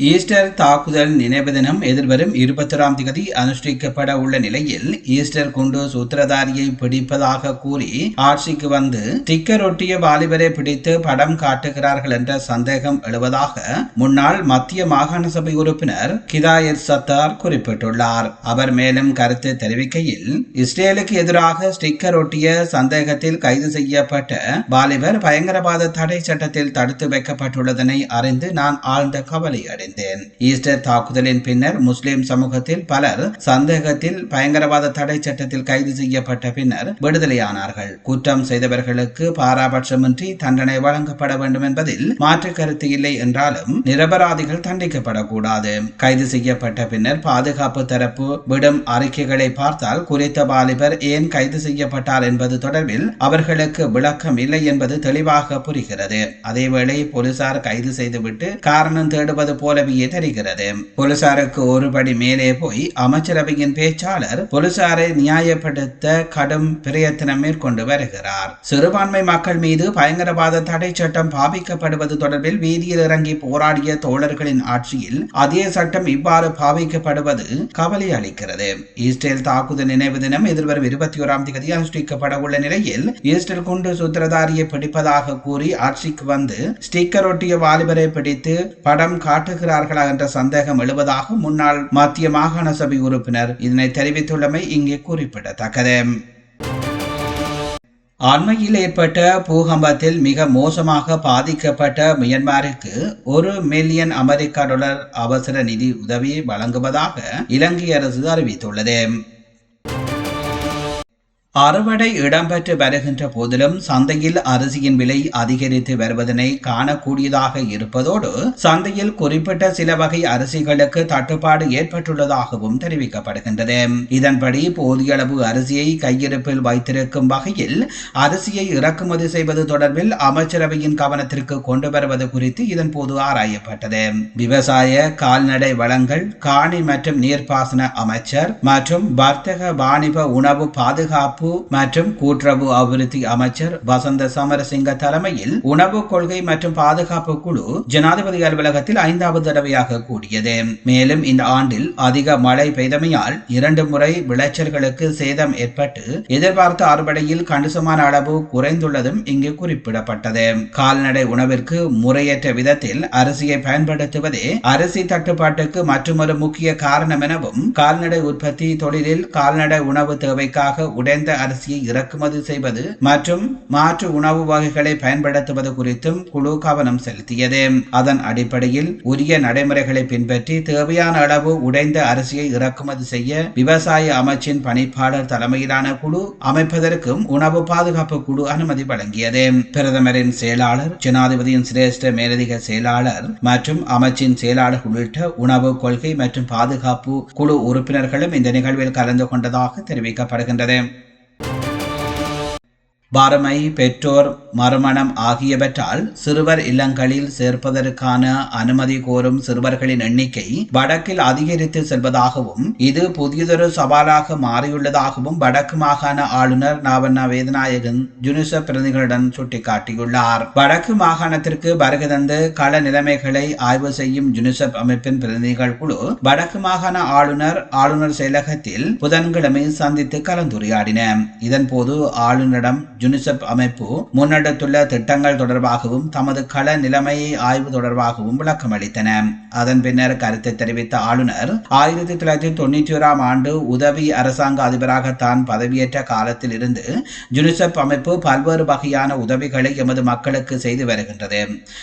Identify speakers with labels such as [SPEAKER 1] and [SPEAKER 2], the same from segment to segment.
[SPEAKER 1] Easter தாக்குதல் நினைவு தினம் எதிர்வரும் இருபத்தொராம் திகதி அனுஷ்டிக்கப்பட உள்ள நிலையில் ஈஸ்டர் குண்டு சூத்திரதாரியை பிடிப்பதாக கூறி ஆட்சிக்கு வந்து ஸ்டிக்கர் ஒட்டிய வாலிபரை பிடித்து படம் காட்டுகிறார்கள் என்ற சந்தேகம் எழுவதாக முன்னாள் மத்திய மாகாண சபை உறுப்பினர் கிதாயர் சத்தார் குறிப்பிட்டுள்ளார். அவர் மேலும் கருத்து தெரிவிக்கையில் இஸ்ரேலுக்கு எதிராக ஸ்டிக்கர் ஒட்டிய சந்தேகத்தில் கைது செய்யப்பட்ட வாலிபர் பயங்கரவாத தடை சட்டத்தில் தடுத்து வைக்கப்பட்டுள்ளதனை அறிந்து நான் ஆழ்ந்த கவலை அடைந்தேன் அடைந்தேன் ஈஸ்டர் தாக்குதலின் பின்னர் முஸ்லிம் சமூகத்தில் பலர் சந்தேகத்தில் பயங்கரவாத தடை சட்டத்தில் கைது செய்யப்பட்ட பின்னர் விடுதலையானார்கள். குற்றம் செய்தவர்களுக்கு பாராபட்சமின்றி தண்டனை வழங்கப்பட வேண்டும் என்பதில் மாற்று கருத்து இல்லை என்றாலும் நிரபராதிகள் தண்டிக்கப்படக்கூடாது. கைது செய்யப்பட்ட பின்னர் பாதுகாப்பு தரப்பு விடும் அறிக்கைகளை பார்த்தால் குறித்த வாலிபர் ஏன் கைது செய்யப்பட்டார் என்பது தொடர்பில் அவர்களுக்கு விளக்கம் இல்லை என்பது தெளிவாக புரிகிறது. அதேவேளை போலீசார் கைது செய்துவிட்டு காரணம் தேடுவது போல போலவே தெரிகிறது போலீசாருக்கு ஒருபடி மேலே போய் அமைச்சரவையின் பேச்சாளர் போலீசாரை நியாயப்படுத்த கடும் பிரயத்தனம் மேற்கொண்டு வருகிறார். சிறுபான்மை மக்கள் மீது பயங்கரவாத தடை சட்டம் பாவிக்கப்படுவது தொடர்பில் வீதியில் இறங்கி போராடிய தோழர்களின் ஆட்சியில் அதே சட்டம் இவ்வாறு பாவிக்கப்படுவது கவலை அளிக்கிறது. இஸ்ரேல் தாக்குதல் நினைவு தினம் எதிர்வரும் இருபத்தி ஓராம் தேதி அனுஷ்டிக்கப்பட உள்ள நிலையில் இஸ்ரேல் குண்டு சூத்திரதாரியை பிடிப்பதாக கூறி ஆட்சிக்கு வந்து ஸ்டிக்கர் ஒட்டிய வாலிபரை பிடித்து படம் காட்டுகிறார். நடத்துகிறார்களா என்ற சந்தேகம் எழுவதாக முன்னாள் மத்திய மாகாண சபை உறுப்பினர் இதனை தெரிவித்துள்ளமை இங்கே குறிப்பிடத்தக்கது. அண்மையில் ஏற்பட்ட பூகம்பத்தில் மிக மோசமாக பாதிக்கப்பட்ட மியன்மாருக்கு ஒரு மில்லியன் அமெரிக்க டாலர் அவசர நிதி உதவி வழங்குவதாக இலங்கை அரசு அறிவித்துள்ளது. அறுவடை இடம்பெற்று வருகின்ற போதிலும் சந்தையில் அரிசியின் விலை அதிகரித்து வருவதனை காணக்கூடியதாக இருப்பதோடு சந்தையில் குறிப்பிட்ட சில வகை அரிசிகளுக்கு தட்டுப்பாடு ஏற்பட்டுள்ளதாகவும் தெரிவிக்கப்படுகின்றது. இதன்படி போதிய அளவு அரிசியை கையிருப்பில் வைத்திருக்கும் வகையில் அரிசியை இறக்குமதி செய்வது தொடர்பில் அமைச்சரவையின் கவனத்திற்கு கொண்டு வருவது குறித்து இதன் போது ஆராயப்பட்டது. விவசாய கால்நடை வளங்கள் காணி மற்றும் நீர்ப்பாசன அமைச்சர் மற்றும் வர்த்தக வாணிப உணவு பாதுகாப்பு பாதுகாப்பு மற்றும் கூட்டுறவு அபிவிருத்தி அமைச்சர் வசந்த சமரசிங்க தலைமையில் உணவு கொள்கை மற்றும் பாதுகாப்பு குழு ஜனாதிபதி அலுவலகத்தில் ஐந்தாவது தடவையாக கூடியது. மேலும் இந்த ஆண்டில் அதிக மழை பெய்தமையால் இரண்டு முறை விளைச்சல்களுக்கு சேதம் ஏற்பட்டு எதிர்பார்த்த அறுவடையில் கணிசமான அளவு குறைந்துள்ளதும் இங்கு குறிப்பிடப்பட்டது. கால்நடை உணவிற்கு முறையற்ற விதத்தில் அரிசியை பயன்படுத்துவதே அரிசி தட்டுப்பாட்டுக்கு மற்றொரு முக்கிய காரணம் எனவும் கால்நடை உற்பத்தி தொழிலில் கால்நடை உணவு தேவைக்காக உடைந்த அரிசியை இறக்குமதி செய்வது மற்றும் மாற்று உணவு வகைகளை பயன்படுத்துவது குறித்தும் குழு கவனம் செலுத்தியது. அதன் அடிப்படையில் உரிய நடைமுறைகளை பின்பற்றி தேவையான அளவு உடைந்த அரிசியை இறக்குமதி செய்ய விவசாய அமைச்சின் பணிப்பாளர் தலைமையிலான குழு அமைப்பதற்கும் உணவு பாதுகாப்பு குழு அனுமதி வழங்கியது. பிரதமரின் செயலாளர் ஜனாதிபதியின் சிரேஷ்ட மேலதிக செயலாளர் மற்றும் அமைச்சின் செயலாளர் உள்ளிட்ட உணவு கொள்கை மற்றும் பாதுகாப்பு குழு உறுப்பினர்களும் இந்த நிகழ்வில் கலந்து கொண்டதாக தெரிவிக்கப்படுகின்றது. வறுமை பெற்றோர் மறுமணம் ஆகியவற்றால் சிறுவர் இல்லங்களில் சேர்ப்பதற்கான அனுமதி கோரும் சிறுவர்களின் எண்ணிக்கை வடக்கில் அதிகரித்து செல்வதாகவும் இது புதியதொரு சவாலாக மாறியுள்ளதாகவும் வடக்கு மாகாண ஆளுநர் நாவண்ணா வேதநாயகன் ஜுனிச பிரதிகளுடன் சுட்டிக்காட்டியுள்ளார். வடக்கு மாகாணத்திற்கு வருகை தந்து கள நிலைமைகளை ஆய்வு செய்யும் ஜுனிசெப் அமைப்பின் பிரதிநிதிகள் குழு வடக்கு மாகாண ஆளுநர் ஆளுநர் செயலகத்தில் புதன்கிழமை சந்தித்து கலந்துரையாடின. இதன்போது ஆளுநரிடம் யுனிசெப் அமைப்பு முன்னெடுத்துள்ள திட்டங்கள் தொடர்பாகவும் தமது கள நிலைமையை ஆய்வு தொடர்பாகவும் விளக்கம் அளித்தன. அதன் பின்னர் கருத்தை தெரிவித்த ஆளுநர் ஆயிரத்தி தொள்ளாயிரத்தி தொண்ணூற்றி ஓராம் ஆண்டு உதவி அரசாங்க அதிபராக தான் பதவியேற்ற காலத்தில் இருந்து யுனிசெப் அமைப்பு பல்வேறு வகையான உதவிகளை எமது மக்களுக்கு செய்து வருகின்றது.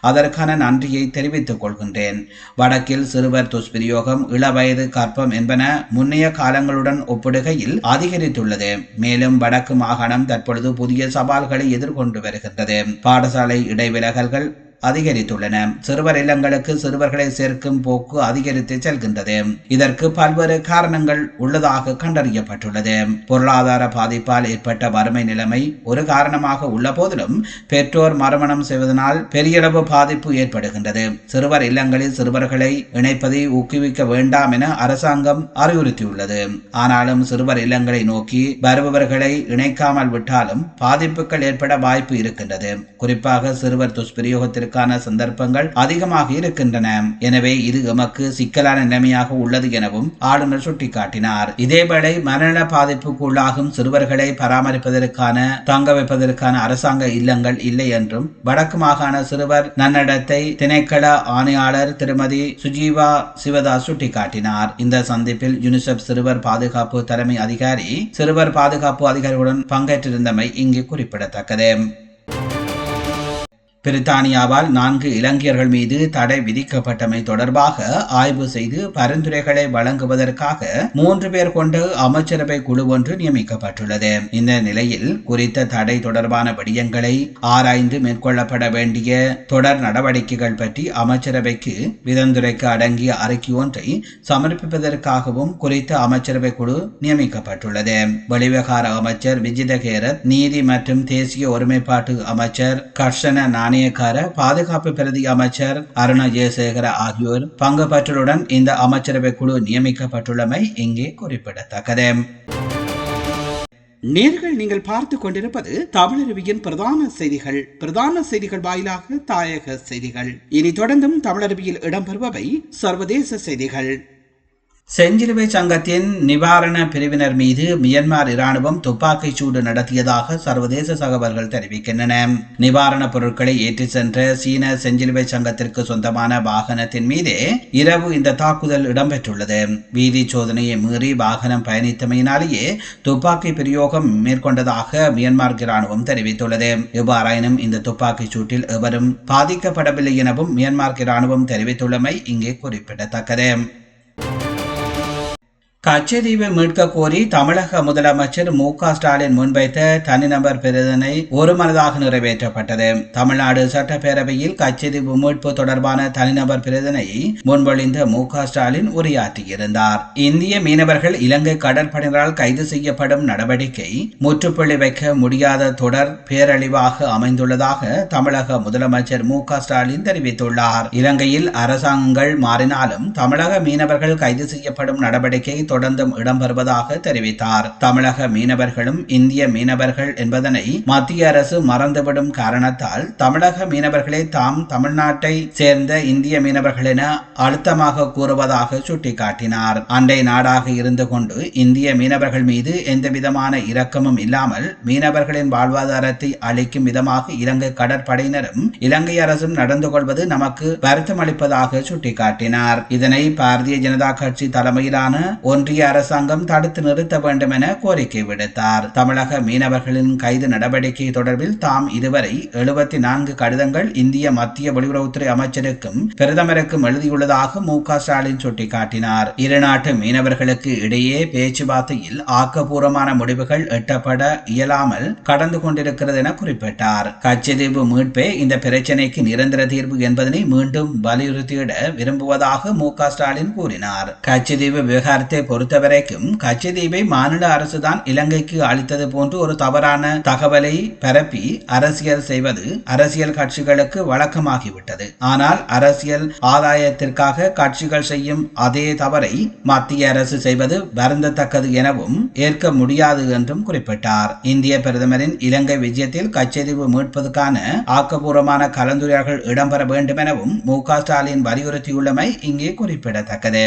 [SPEAKER 1] அதற்கான நன்றியை தெரிவித்துக் கொள்கின்றேன். வடக்கில் சிறுவர் துஷ்பிரயோகம் இளவயது கற்பம் என்பன முன்னைய காலங்களுடன் ஒப்பிடுகையில் அதிகரித்துள்ளது. மேலும் வடக்கு மாகாணம் தற்பொழுது புதிய சவால்களை எதிர்கொண்டு வருகின்றது. பாடசாலை இடைவிலகல்கள் அதிகரித்துள்ளன. சிறுவர் இல்லங்களுக்கு சிறுவர்களை சேர்க்கும் போக்கு அதிகரித்து செல்கின்றது. இதற்கு பல்வேறு காரணங்கள் உள்ளதாக கண்டறியப்பட்டுள்ளது. பொருளாதார பாதிப்பால் ஏற்பட்ட வறுமை நிலைமை ஒரு காரணமாக உள்ள போதிலும் பெற்றோர் மறுமணம் செய்வதனால் பெரியளவு பாதிப்பு ஏற்படுகின்றது. சிறுவர் இல்லங்களில் சிறுவர்களை இணைப்பதை ஊக்குவிக்க வேண்டாம் என அரசாங்கம் அறிவுறுத்தியுள்ளது. ஆனாலும் சிறுவர் இல்லங்களை நோக்கி வருபவர்களை இணைக்காமல் விட்டாலும் பாதிப்புகள் ஏற்பட வாய்ப்பு இருக்கின்றது. குறிப்பாக சிறுவர் துஷ்பிரயோகத்திற்கான சந்தர்ப்பங்கள் அதிகமாக இருக்கின்றன. எனவே இது எமக்கு சிக்கலான நிலைமையாக உள்ளது எனவும் ஆளுநர் சுட்டிக்காட்டினார். இதேவேளை மரண பாதிப்புக்கு உள்ளாகும் சிறுவர்களை பராமரிப்பதற்கான தங்க வைப்பதற்கான அரசாங்க இல்லங்கள் இல்லை என்றும் வடக்கு மாகாண சிறுவர் நன்னடத்தை திணைக்கள ஆணையாளர் திருமதி சுஜீவா சிவதாஸ் சுட்டிக்காட்டினார். இந்த சந்திப்பில் யுனிசெப் சிறுவர் பாதுகாப்பு தலைமை அதிகாரி சிறுவர் பாதுகாப்பு அதிகாரிகளுடன் பங்கேற்றிருந்தமை இங்கு குறிப்பிடத்தக்கது. பிரித்தானியாவால் நான்கு இலங்கையர்கள் மீது தடை விதிக்கப்பட்டமை தொடர்பாக ஆய்வு செய்து பரிந்துரைகளை வழங்குவதற்காக மூன்று பேர் கொண்டு அமைச்சரவை குழு ஒன்று நியமிக்கப்பட்டுள்ளது. இந்த நிலையில் குறித்த தடை தொடர்பான விடயங்களை ஆராய்ந்து மேற்கொள்ளப்பட வேண்டிய தொடர் நடவடிக்கைகள் பற்றி அமைச்சரவைக்கு விதந்துரைக்கு அடங்கிய அறிக்கை ஒன்றை சமர்ப்பிப்பதற்காகவும் குறித்த அமைச்சரவை குழு நியமிக்கப்பட்டுள்ளது. வெளிவிவகார அமைச்சர் விஜித கேரத் நீதி மற்றும் தேசிய ஒருமைப்பாட்டு அமைச்சர் கர்ஷன நாணயக்கார பாதுகாப்பு பிரதி அமைச்சர் அருண ஜெயசேகர ஆகியோர் பங்கு பற்றலுடன் இந்த அமைச்சரவை குழு நியமிக்கப்பட்டுள்ளமை இங்கே குறிப்பிடத்தக்கது. நேர்கள் நீங்கள் பார்த்து கொண்டிருப்பது தமிழருவியின் பிரதான செய்திகள். பிரதான செய்திகள் வாயிலாக தாயக செய்திகள். இனி தொடர்ந்தும் தமிழருவியில் இடம்பெறுபவை சர்வதேச செய்திகள். செஞ்சிலுவை சங்கத்தின் நிவாரண பிரிவினர் மீது மியன்மார் இராணுவம் துப்பாக்கிச் சூடு நடத்தியதாக சர்வதேச தகவல்கள் தெரிவிக்கின்றன. நிவாரணப் பொருட்களை ஏற்றிச் சென்ற சீன செஞ்சிலுவை சங்கத்திற்கு சொந்தமான வாகனத்தின் மீதே இரவு இந்த தாக்குதல் இடம்பெற்றுள்ளது. வீதி சோதனையை மீறி வாகனம் பயணித்தமையினாலேயே துப்பாக்கி பிரயோகம் மேற்கொண்டதாக மியன்மார் இராணுவம் தெரிவித்துள்ளது. எவ்வாறாயினும் இந்த துப்பாக்கிச் சூட்டில் எவரும் பாதிக்கப்படவில்லை எனவும் மியன்மார் இராணுவம் தெரிவித்துள்ளமை இங்கே குறிப்பிடத்தக்கது. கச்சதீவை மீட்க கோரி தமிழக முதலமைச்சர் மு க ஸ்டாலின் முன்வைத்த தனிநபர் பிரதனை ஒருமனதாக நிறைவேற்றப்பட்டது. தமிழ்நாடு சட்டப்பேரவையில் கச்சதீவு மீட்பு தொடர்பான தனிநபர் பிரதனை முன்மொழிந்த மு க ஸ்டாலின் உரையாற்றியிருந்தார். இந்திய மீனவர்கள் இலங்கை கடற்படையினரால் கைது செய்யப்படும் நடவடிக்கை முற்றுப்புள்ளி வைக்க முடியாத தொடர் பேரழிவாக அமைந்துள்ளதாக தமிழக முதலமைச்சர் மு க ஸ்டாலின் தெரிவித்துள்ளார். இலங்கையில் அரசாங்கங்கள் மாறினாலும் தமிழக மீனவர்கள் கைது செய்யப்படும் நடவடிக்கை தொடர்ந்தும் இடம்பெறுவதாக தெரிவித்தார். தமிழக மீனவர்களும் இந்திய மீனவர்கள் என்பதனை மத்திய அரசு மறந்துவிடும் காரணத்தால் தமிழக மீனவர்களை தாம் தமிழ்நாட்டை சேர்ந்த இந்திய மீனவர்கள் என அழுத்தமாக கூறுவதாக சுட்டிக்காட்டினார். அண்டை நாடாக இருந்து கொண்டு இந்திய மீனவர்கள் மீது எந்தவிதமான இரக்கமும் இல்லாமல் மீனவர்களின் வாழ்வாதாரத்தை அளிக்கும் விதமாக இலங்கை கடற்படையினரும் இலங்கை அரசும் நடந்து கொள்வது நமக்கு வருத்தம் அளிப்பதாக சுட்டிக்காட்டினார். இதனை பாரதிய ஜனதா கட்சி தலைமையிலான ஒன்று ஒன்றிய அரசாங்கம் தடுத்து நிறுத்த வேண்டும் என கோரிக்கை விடுத்தார். தமிழக மீனவர்களின் கைது நடவடிக்கை தொடர்பில் தாம் இதுவரை எழுபத்தி நான்கு கடிதங்கள் இந்திய மத்திய வெளியுறவுத்துறை அமைச்சருக்கும் பிரதமருக்கும் எழுதியுள்ளதாக மு க ஸ்டாலின் சுட்டிக்காட்டினார். இருநாட்டு மீனவர்களுக்கு இடையே பேச்சுவார்த்தையில் ஆக்கப்பூர்வமான முடிவுகள் எட்டப்பட இயலாமல் கடந்து கொண்டிருக்கிறது என குறிப்பிட்டார். கச்சதீவு மீட்பே இந்த பிரச்சினைக்கு நிரந்தர தீர்வு என்பதனை மீண்டும் வலியுறுத்தியிட விரும்புவதாக மு க ஸ்டாலின் கூறினார். கச்சதீவு விவகாரத்தை பொறுத்தவரைக்கும் கச்சதீவை மாநில அரசுதான் இலங்கைக்கு அளித்தது போன்று ஒரு தவறான தகவலை பரப்பி அரசியல் செய்வது அரசியல் கட்சிகளுக்கு வழக்கமாகிவிட்டது. ஆனால் அரசியல் ஆதாயத்திற்காக கட்சிகள் செய்யும் அதே தவறை மத்திய அரசு செய்வது வருந்தத்தக்கது எனவும் ஏற்க முடியாது என்றும் குறிப்பிட்டார். இந்திய பிரதமரின் இலங்கை விஜயத்தில் கச்சதீவு மீட்பதற்கான ஆக்கப்பூர்வமான கலந்துரையாடல்கள் இடம்பெற வேண்டும் எனவும் மு க ஸ்டாலின் வலியுறுத்தியுள்ளமை இங்கே குறிப்பிடத்தக்கது.